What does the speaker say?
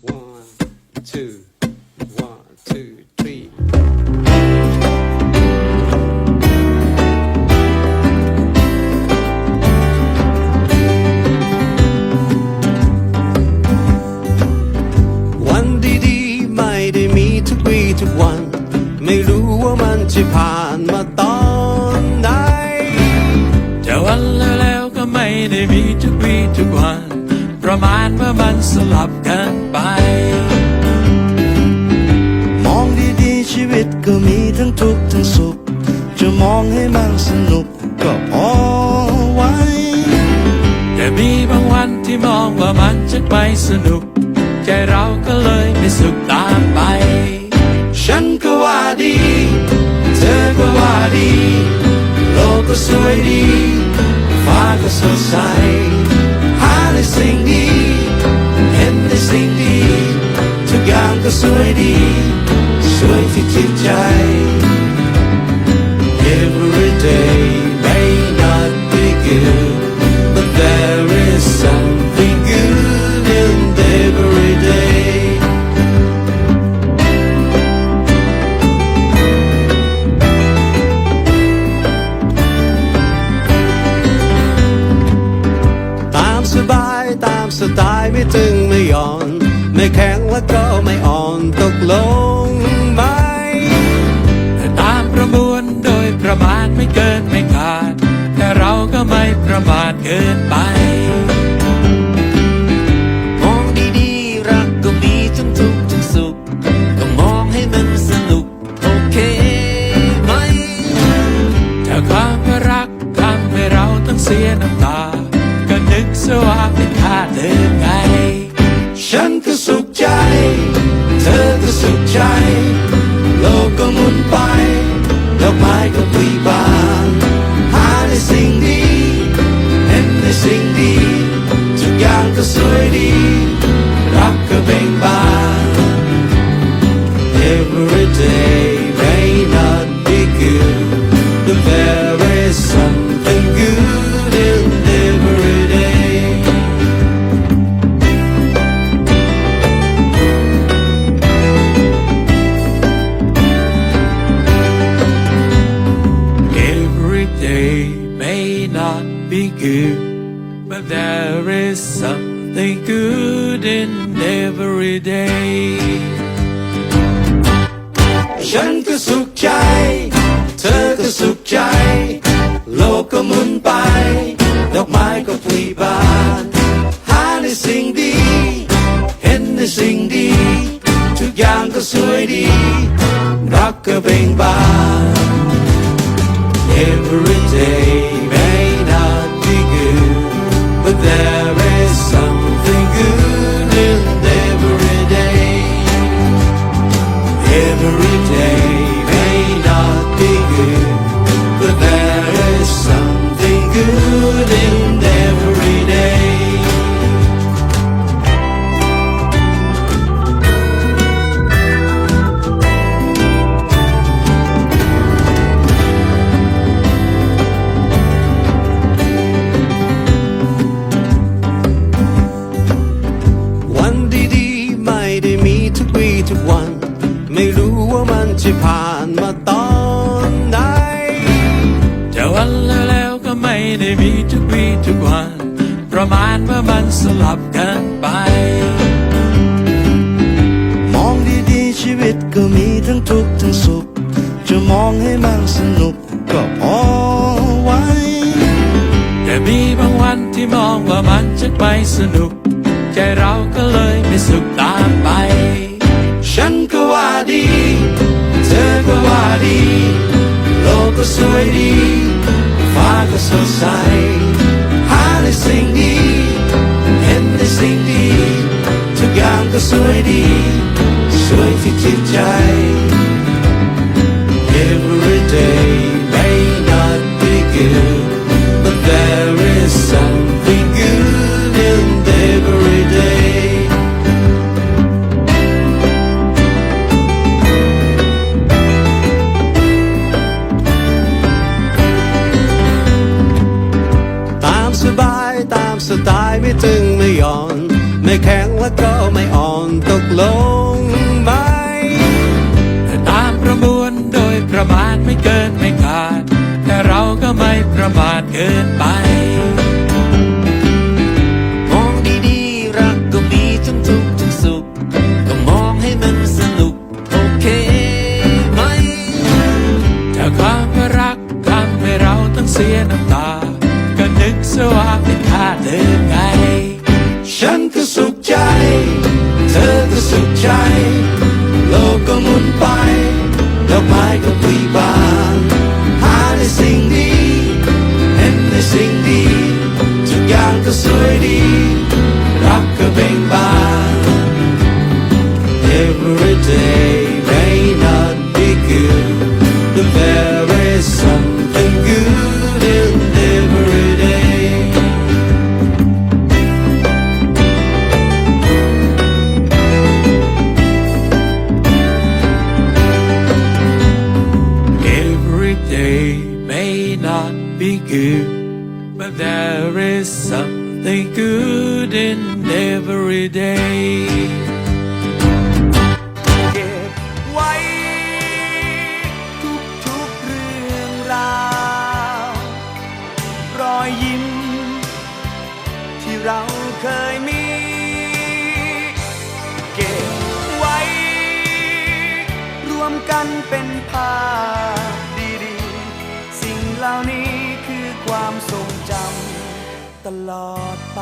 One, two, one, two, three. วันดีๆไม่ได้มีทุกวีทุกวัน ไม่รู้ว่ามันจะผ่านมาตอนไหน จะวันแล้วๆก็ไม่ได้มีทุกวีทุกวัน ประมาณว่ามันสลับกันไป มองดีๆชีวิตก็มีทั้งทุกข์ทั้งสุข จะมองให้มันสนุกก็พอไว้ แต่มีบางวันที่มองว่ามันจะไปสนุก ใจเราก็เลยไม่สุขตามไป ฉันก็ว่าดี เธอก็ว่าดี โลกก็สวยดี ฟ้าก็สดใสหา กอย่างก็สวยดี สวยที่จิตใจ Every day may not be good but there is something good in every day ตามสบายตามสไตล์ไม่ตึงไม่หย่อน ม ไม่แข็งแล้วก็ไม่อ่อนตกลงไหมแต่ตามประมวลโดยประมาณไม่เกินไม่ขาด แต่เราก็ไม่ประมาทเกินไปมองดีๆรักก็มีทั้งทุกข์ทั้งสุขก็มองให้มันสนุกโอเคไหมถ้าความรักทำให้เราต้องเสียน้ำตา ก็นึกซะว่าเป็นค่าเดิน every day. ฉันก็สุขใจ เธอก็สุขใจ โลกก็หมุนไป ดอกไม้ก็พลีบาน หาในสิ่งดี เห็นในสิ่งดี ทุกอย่างก็สวยดี รักก็เบ่งบาน จะผ่านมาตอนไหนจะวันแล้วๆก็ไม่ได้มีทุกวีทุกวัน ประมาณว่ามันสลับกันไป มองดีๆชีวิตก็มีทั้งทุกข์ทั้งสุข จะมองให้มันสนุกก็พอไว้แต่มีบางวันที่มองว่ามันจะไปสนุก ใจเรา โลกก็สวยดีฟ้ สไตายไม่จึงไม่ย่อน ไม่แข็งและก็ไม่อ่อนตกลงไหมตามประมวลโดยประมาทไม่เกินไม่ขาด แต่เราก็ไม่ประมาทเกินไปความรักทำให้เราต้องเสียน้ำตา ก็นึกสว่าุขใจ โลกก็หมุนไปดอกไม้ก็ปลีบานหาในสิ่งดี เห็นในสิ่งดี ทุกอย่างก็สวยดี รักก็เบ่งบ the good in every day เก็บไว้ ทุกทุกเรื่องราว รอยยิ้ม ที่เราเคยมี เก็บไว้ รวมกันเป็นภาพดีๆ สิ่งเหล่านี้ ความทรงจำตลอดไป